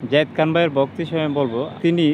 জায়েদ খান ভাইয়ের বক্তি সময় বলব তিনি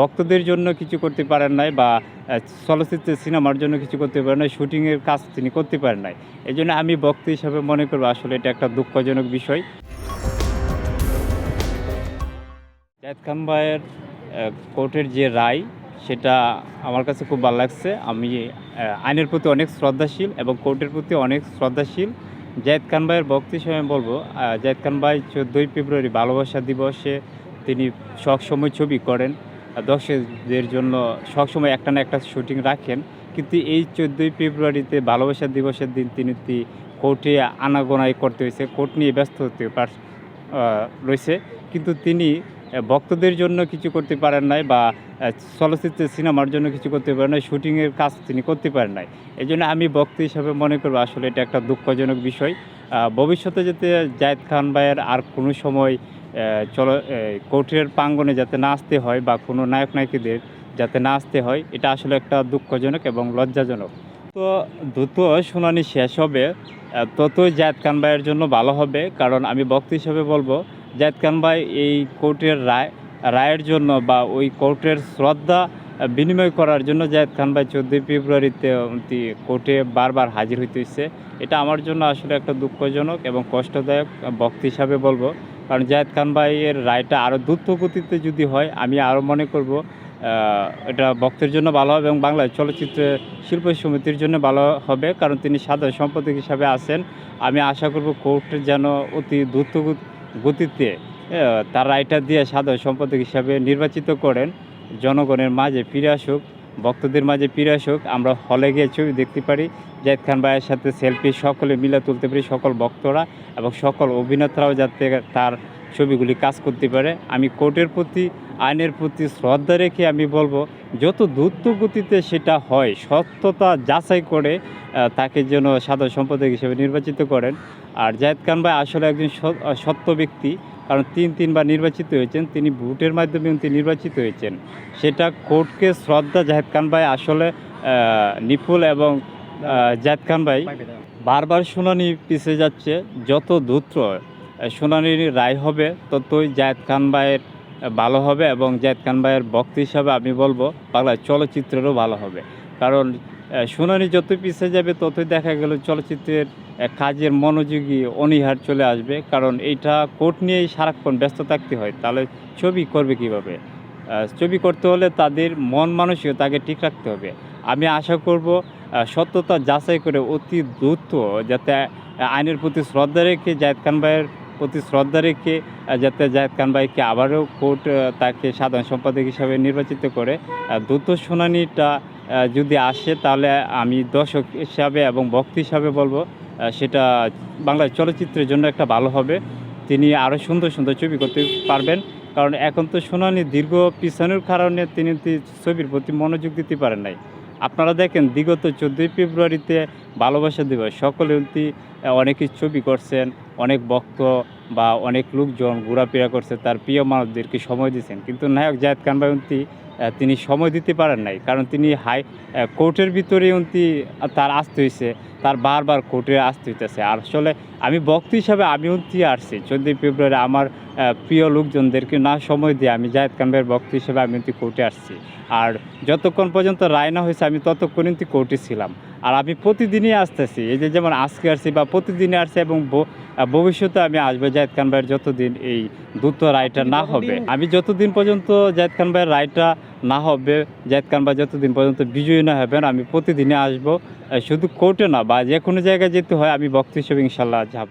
ভক্তদের জন্য কিছু করতে পারেন নাই বা আহ, চলচ্চিত্র সিনেমার জন্য কিছু করতে পারেন নাই শুটিংয়ের কাজ তিনি করতে পারেন নাই। এই জন্য আমি বক্তি হিসাবে মনে করব আসলে এটা একটা দুঃখজনক বিষয়। জায়েদ খান ভাইয়ের কোর্টের যে রায় সেটা আমার কাছে খুব ভালো লাগছে। আমি আইনের প্রতি অনেক শ্রদ্ধাশীল এবং কোর্টের প্রতি অনেক শ্রদ্ধাশীল। জায়েদ খান ভাইয়ের বক্তি সময় বলব জায়দ খান ভাই চোদ্দোই ফেব্রুয়ারি ভালোবাসা দিবসে তিনি সবসময় ছবি করেন। দর্শকদের জন্য সবসময় একটা না একটা শুটিং রাখেন। কিন্তু এই চোদ্দোই ফেব্রুয়ারিতে ভালোবাসা দিবসের দিন তিনি কোর্টে আনাগোনাই করতে হয়েছে। কোর্ট নিয়ে ব্যস্ত হতে পার রয়েছে। কিন্তু তিনি ভক্তদের জন্য কিছু করতে পারেন নাই বা চলচ্চিত্র, সিনেমার জন্য কিছু করতে পারেন নাই, শুটিংয়ের কাজ তিনি করতে পারেন নাই। এই জন্য আমি বক্তা হিসাবে মনে করব আসলে এটা একটা দুঃখজনক বিষয়। ভবিষ্যতে যাতে জায়েদ খান ভাইয়ের আর কোনো সময় চল কোর্টের প্রাঙ্গনে যাতে না আসতে হয় বা কোনো নায়ক নায়িকাদের যাতে না আসতে হয়, এটা আসলে একটা দুঃখজনক এবং লজ্জাজনক। দ্রুত শুনানি শেষ হবে ততই জায়েদ খান ভাইয়ের জন্য ভালো হবে। কারণ আমি বক্তা হিসাবে বলব, জায়েদ খান ভাই এই কোর্টের রায়, রায়ের জন্য বা ওই কোর্টের শ্রদ্ধা বিনিময় করার জন্য জায়েদ খান ভাই চোদ্দোই ফেব্রুয়ারিতে কোর্টে বারবার হাজির হইতে হচ্ছে এটা আমার জন্য আসলে একটা দুঃখজনক এবং কষ্টদায়ক বক্তা হিসাবে বলব। কারণ জায়েদ খান ভাইয়ের রায়টা আরও দ্রুত গতিতে যদি হয়, আমি আরও মনে করব এটা ভক্তের জন্য ভালো হবে এবং বাংলায় চলচ্চিত্র শিল্প সমিতির জন্য ভালো হবে কারণ তিনি সাধারণ সম্পাদক হিসাবে আছেন। আমি আশা করব কোর্ট যেন অতি দ্রুত গতিতে তার রায়টা দিয়ে সাধারণ সম্পাদক হিসাবে নির্বাচিত করেন। জনগণের মাঝে ফিরে আসুক, ভক্তদের মাঝে ফিরে আসুক। আমরা হলে গিয়ে ছবি দেখতে পারি। জায়েদ খান ভাইয়ের সাথে সেলফি, সকলে মিলে তুলতে পারি সকল ভক্তরা এবং সকল অভিনেতারাও যাতে তার ছবিগুলি কাজ করতে পারে। আমি কোর্টের প্রতি, আইনের প্রতি শ্রদ্ধা রেখে আমি বলব, যত দ্রুত গতিতে সেটা হয়, সত্যতা যাচাই করে তাকে যেন সাধারণ সম্পাদক হিসেবে নির্বাচিত করেন। আর জায়েদ খান ভাই আসলে একজন সত্য ব্যক্তি, কারণ তিন তিনবার নির্বাচিত হয়েছেন, তিনি ভোটের মাধ্যমে তিনি নির্বাচিত হয়েছেন। সেটা কোর্টকে শ্রদ্ধা জাহেদ খান ভাই আসলে নিপুল এবং জাহেদ খান ভাই বারবার শুনানি পিছিয়ে যাচ্ছে, যত দ্রুত শুনানির রায় হবে ততই জায়েদ খান ভাইয়ের ভালো হবে এবং জায়েদ খান ভাইয়ের বক্তি হিসাবে আমি বলব বাংলার চলচ্চিত্রেরও ভালো হবে। কারণ শুনানি যত পিছিয়ে যাবে, ততই দেখা গেল চলচ্চিত্রের কাজের মনোযোগী অনীহার চলে আসবে। কারণ এইটা কোর্ট নিয়েই সারাক্ষণ ব্যস্ত থাকতে হয়। তাহলে ছবি করবে কীভাবে? ছবি করতে হলে তাদের মন মানসিকতাকে ঠিক রাখতে হবে। আমি আশা করব সত্যতা যাচাই করে অতি দ্রুত যাতে আইনের প্রতি শ্রদ্ধা রেখে জায়েদ খান ভাইয়ের প্রতি শ্রদ্ধা রেখে যাতে জায়েদ খান ভাইকে আবারও কোর্ট তাকে সাধারণ সম্পাদক হিসাবে নির্বাচিত করে দ্রুত শুনানিটা যদি আসে তাহলে আমি দর্শক হিসাবে এবং বক্তি হিসাবে বলব সেটা বাংলা চলচ্চিত্রের জন্য একটা ভালো হবে। তিনি আরও সুন্দর সুন্দর ছবি করতে পারবেন। কারণ এখন তো শুনানি দীর্ঘ পিছনের কারণে তিনি ছবির প্রতি মনোযোগ দিতে পারেন নাই। আপনারা দেখেন, বিগত চোদ্দোই ফেব্রুয়ারিতে ভালোবাসা দিবস, সকলে অনেকে ছবি করছেন, অনেক ভক্ত বা অনেক লোকজন ঘোরাফেরা করছে, তার প্রিয় মানুষদেরকে সময় দিয়েছেন কিন্তু নায়ক জায়েদ খান উনি তিনি সময় দিতে পারেন নাই, কারণ তিনি হাই কোর্টের ভিতরে উনি তার আসতে হয়েছে তার বারবার কোর্টে আসতে হইতেছে। আসলে আমি বক্ত হিসাবে আমি উঠতে আসছি। চোদ্দোই ফেব্রুয়ারি আমার প্রিয় লোকজনদেরকে না সময় দিয়ে আমি জায়েদ খান ভাইয়ের বক্ত হিসেবে আমি উঠতে কোর্টে আসছি। আর যতক্ষণ পর্যন্ত রায় না হয়েছে আমি ততক্ষণ কিন্তু কোর্টে ছিলাম। আর আমি প্রতিদিনই আসতেছি। এই যে যেমন আজকে আসছি বা প্রতিদিনই আসছি এবং ভবিষ্যতে আমি আসব জায়েদ খান ভাইয়ের যতদিন এই দ্রুত রায়টা না হবে। আমি যতদিন পর্যন্ত জায়েদ খান ভাইয়ের রায়টা না হবে জায়েদ খান ভাই যতদিন পর্যন্ত বিজয়ী না হবেন আমি প্রতিদিনই আসব। শুধু কোর্টে না বা যে কোনো জায়গায় যেতে হয় আমি বক্ত হিসেবে ইনশাল্লাহ যাব।